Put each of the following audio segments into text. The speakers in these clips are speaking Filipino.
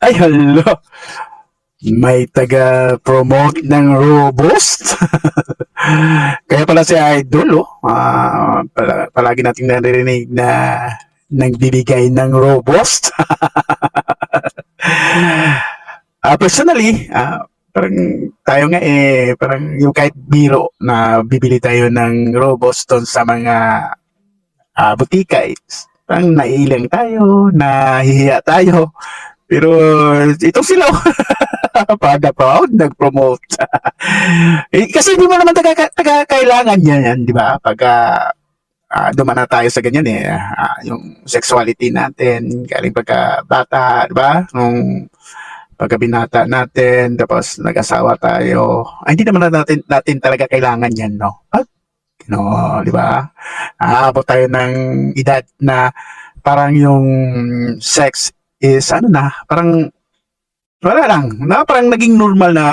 Ay, hello. May taga-promote ng Robust. Kaya pala si Idol, oh. Ah, pala, palagi nating naririnig na nagbibigay ng Robust. Ah, personally, ah, parang tayo nga eh, parang yung kahit biro na bibili tayo ng Robust doon sa mga ah, butika, eh, parang naiilang tayo, nahihiya tayo. Pero itong sila, Paga proud, nag-promote. eh, kasi hindi mo naman taga, taga kailangan yan, yan di ba? Pagka ah, duman na tayo sa ganyan eh, ah, yung sexuality natin, galing pagka bata, di ba? Nung pagka binata natin, tapos nag-asawa tayo, ay, hindi naman natin, natin talaga kailangan yan, no? Pag, no, di ba? Aabot tayo ng edad na parang yung sex is ano na, parang wala lang, na parang naging normal na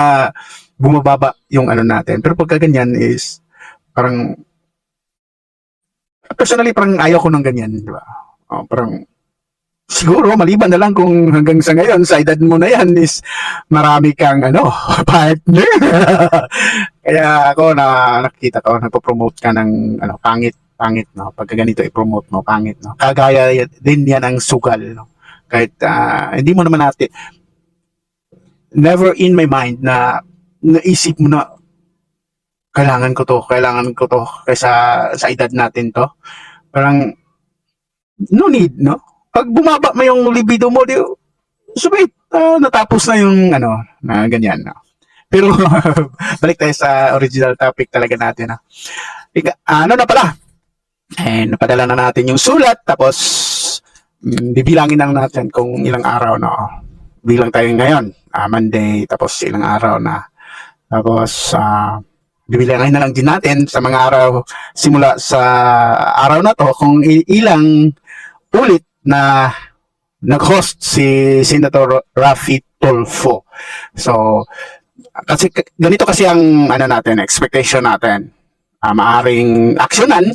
bumababa yung ano natin. Pero pagka ganyan is parang personally parang ayaw ko ng ganyan, di ba? Oh, parang siguro maliban na lang kung hanggang sa ngayon sa edad mo na yan is marami kang ano partner. Kaya ako na nakikita ko nagpo-promote ka ng ano pangit pangit no pagka ganito i-promote mo pangit no kagaya din yan ang sugal no kahit ah, hindi mo naman natin never in my mind na naisip mo na kailangan ko to, kailangan ko to kaysa sa edad natin to. Parang no need, no? Pag bumaba mo yung libido mo, di, subit, ah, natapos na yung ano, na ganyan. No? Pero balik tayo sa original topic talaga natin. No? Ika, ano na pala? Eh, napadala na natin yung sulat, tapos bibilangin lang natin kung ilang araw, no? Bilang tayo ngayon, ah, Monday, tapos ilang araw na. Tapos, ah, bibilangin na lang din natin sa mga araw simula sa araw na to kung ilang ulit na nag-host si Senator Rafi Tulfo. So, kasi ganito kasi ang ano natin, expectation natin. Ah, maaring aksyonan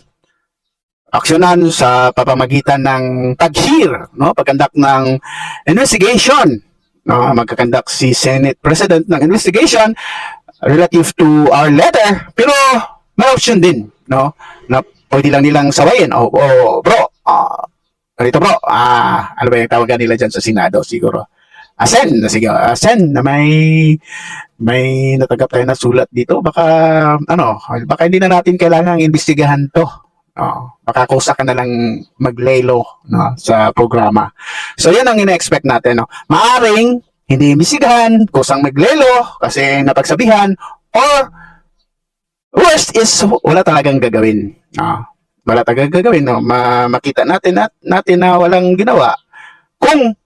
aksyonan sa papamagitan ng taghir, no? Pagkandak ng investigation, no? Magkakandak si Senate President ng investigation relative to our letter, pero may option din, no? Na pwede lang nilang sawayin. O, o bro, ah, ganito bro, ah, ano ba yung tawagan nila dyan sa Senado siguro? Asen, sige, Asen, na may may natanggap tayo na sulat dito, baka ano, baka hindi na natin kailangang imbestigahan to. No, baka kusa ka na lang maglelo no, sa programa. So, yan ang ina-expect natin. No? Maaring hindi imbisigahan, kusang maglelo kasi napagsabihan, or worst is wala talagang gagawin. No? Wala talagang gagawin. No? Ma- makita natin, nat- natin na walang ginawa. Kung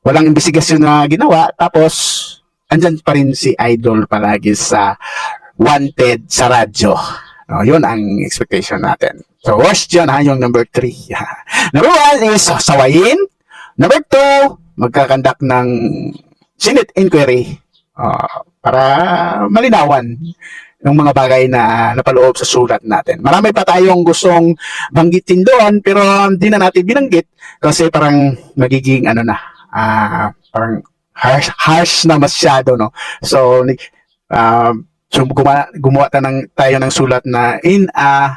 walang investigasyon na ginawa, tapos andyan pa rin si Idol palagi sa wanted sa radyo. No, yun ang expectation natin. So, worst yun ha, yung number three. number one is sawayin. Number two, magkakandak ng Senate inquiry ah, para malinawan yung mga bagay na napaloob sa sulat natin. Marami pa tayong gustong banggitin doon, pero hindi na natin binanggit kasi parang magiging ano na, ah, parang harsh, harsh na masyado, no? So, um, So gumawa, gumawa ta ng, tayo ng sulat na in a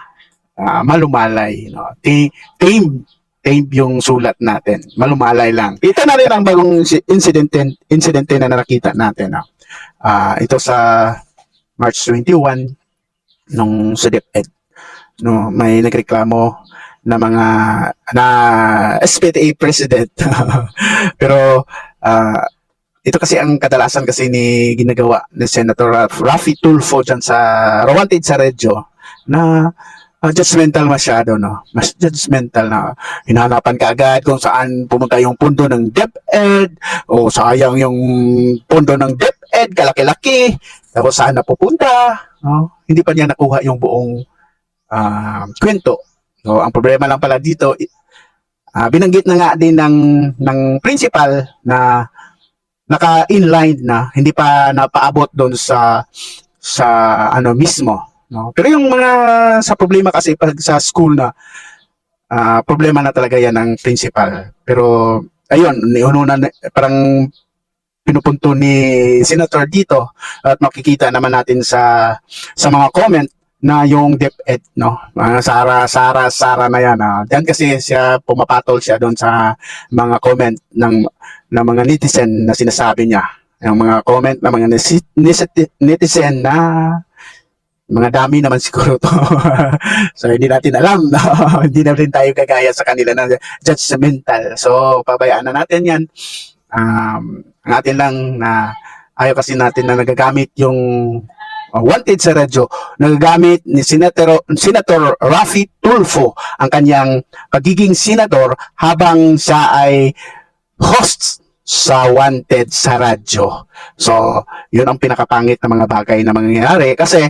ah, malumalay. No? Tame, tame yung sulat natin. Malumalay lang. Ito na rin ang bagong inci- incident, incident na nakita natin. No? Ah, ito sa March 21 nung sa DepEd. No, may nagreklamo na mga na SPTA president. Pero ah, ito kasi ang kadalasan kasi ni ginagawa ni Senator Raf- Rafi Tulfo dyan sa Rawantid sa Redjo na ah, judgmental masyado, no? Mas judgmental na hinahanapan ka agad kung saan pumunta yung pundo ng DepEd o sayang yung pundo ng DepEd, kalaki-laki, tapos saan napupunta, no? Hindi pa niya nakuha yung buong ah, kwento. So, ang problema lang pala dito, ah, binanggit na nga din ng, ng principal na naka-inline na, hindi pa napaabot doon sa sa ano mismo, no? Pero yung mga sa problema kasi pag sa school na ah, problema na talaga yan ng principal. Pero ayun, niununan, parang pinupunto ni Senator dito at makikita naman natin sa sa mga comment na yung DepEd, no? Mga Sara, Sara, Sara na yan. Ah. Diyan kasi siya, pumapatol siya doon sa mga comment ng, ng mga netizen na sinasabi niya. Yung mga comment ng mga netizen na mga dami naman siguro to. so, hindi natin alam. No? hindi na rin tayo gagaya sa kanila na judgmental. So, pabayaan na natin yan. Um, ang atin lang na ayaw kasi natin na nagagamit yung uh, wanted sa radyo, nagagamit ni Senator, Senator Rafi Tulfo ang kanyang pagiging senador habang siya ay host sa wanted sa radyo. So, yun ang pinakapangit na mga bagay na mangyayari kasi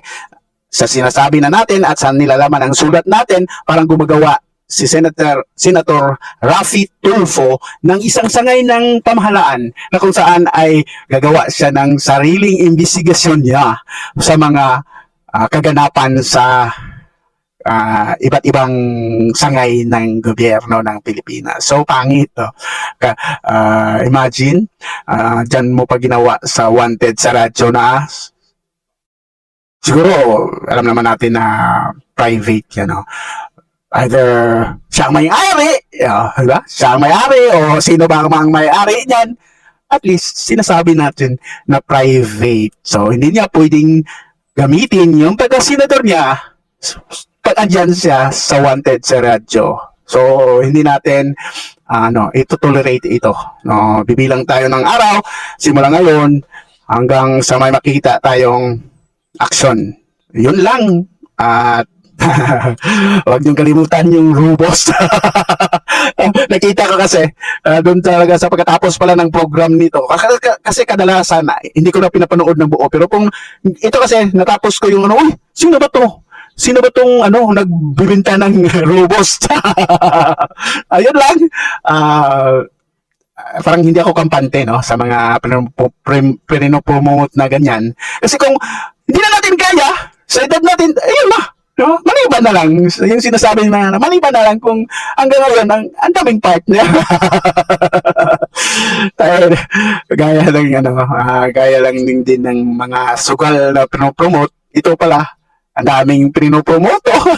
sa sinasabi na natin at sa nilalaman ang sulat natin, parang gumagawa si Senator Senator Rafi Tulfo ng isang sangay ng pamahalaan na kung saan ay gagawa siya ng sariling investigasyon niya sa mga ah, kaganapan sa ah, iba't ibang sangay ng gobyerno ng Pilipinas. So pangit to. Ka, ah, imagine ah, dyan mo pa ginawa sa wanted sa radyo na siguro alam naman natin na private yan no? Either siya ang may-ari, uh, diba? siya ang may-ari o sino ba ang may-ari niyan, at least sinasabi natin na private. So, hindi niya pwedeng gamitin yung taga-senador niya pag andyan siya sa wanted sa radyo. So, hindi natin ano, ito tolerate ito. No, bibilang tayo ng araw simula ngayon hanggang sa may makikita tayong action. Yun lang. At Huwag niyong kalimutan yung Rubos. Nakita ko kasi, uh, doon talaga sa pagkatapos pala ng program nito. Kasi, kadalasan, hindi ko na pinapanood ng buo. Pero kung ito kasi, natapos ko yung ano, uy, sino ba to? Sino ba tong ano, nagbibinta ng Rubos? Ayun lang. Ah, parang hindi ako kampante no sa mga pinino-promote na ganyan. Kasi kung hindi na natin kaya, sa edad natin, ayun na, No? Maliban na lang, yung sinasabi na, maliban na lang kung hanggang ngayon, ang, ang daming partner. Tayo, gaya lang, ano, ah, gaya lang din, din ng mga sugal na pinopromote, ito pala, ang daming pinopromote. Oh.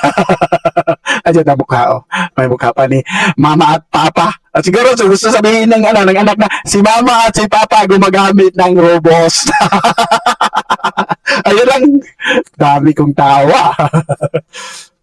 Ayan na mukha, oh. May mukha pa ni mama at papa. At siguro so, gusto sabihin ng, ano, ng anak na si mama at si papa gumagamit ng robos. Ayun lang, dami kong tawa.